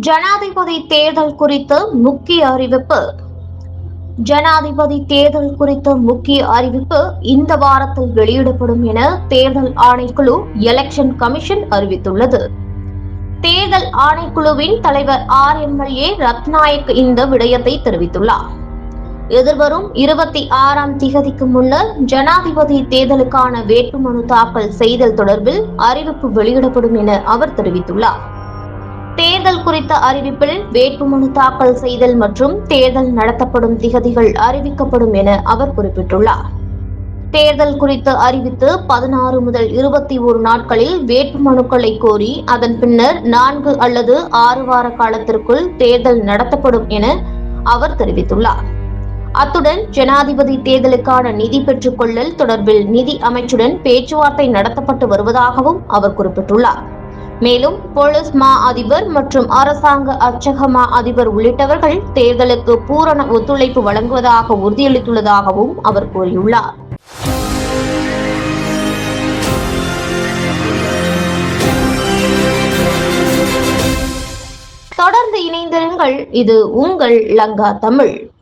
ஜனாதிபதி தேர்தல் குறித்த முக்கிய அறிவிப்பு. ஜனாதிபதி தேர்தல் குறித்த முக்கிய அறிவிப்பு இந்த வாரத்தில் வெளியிடப்படும் என தேர்தல் ஆணைக்குழு எலெக்ஷன் கமிஷன் அறிவித்துள்ளது. தேர்தல் ஆணைக்குழுவின் தலைவர் ஆர் எம்எல்ஏ ரத்நாயக் இந்த விடயத்தை தெரிவித்துள்ளார். எதிர்வரும் இருபத்தி ஆறாம் திகதிக்கு முன்னர் ஜனாதிபதி தேர்தலுக்கான வேட்புமனு தாக்கல் செய்தல் தொடர்பில் அறிவிப்பு வெளியிடப்படும் என அவர் தெரிவித்துள்ளார். தேர்தல் குறித்த அறிவிப்பில் வேட்புமனு தாக்கல் செய்தல் மற்றும் தேர்தல் நடத்தப்படும் திகதிகள் அறிவிக்கப்படும் என அவர் குறிப்பிட்டுள்ளார். தேர்தல் குறித்து அறிவித்து பதினாறு முதல் இருபத்தி ஒரு நாட்களில் வேட்புமனுக்களை கோரி அதன் பின்னர் நான்கு அல்லது ஆறு வார காலத்திற்குள் தேர்தல் நடத்தப்படும் என அவர் தெரிவித்துள்ளார். அத்துடன் ஜனாதிபதி தேர்தலுக்கான நிதி பெற்றுக்கொள்ளல் தொடர்பில் நிதி அமைச்சுடன் பேச்சுவார்த்தை நடத்தப்பட்டு வருவதாகவும் அவர் குறிப்பிட்டுள்ளார். மேலும் போலீஸ் மா அதிபர் மற்றும் அரசாங்க அச்சக மா அதிபர் உள்ளிட்டவர்கள் தேர்தலுக்கு பூரண ஒத்துழைப்பு வழங்குவதாக உறுதியளித்துள்ளதாகவும் அவர் கூறியுள்ளார். தொடர்ந்து இணைந்திருங்கள். இது உங்கள் லங்கா தமிழ்.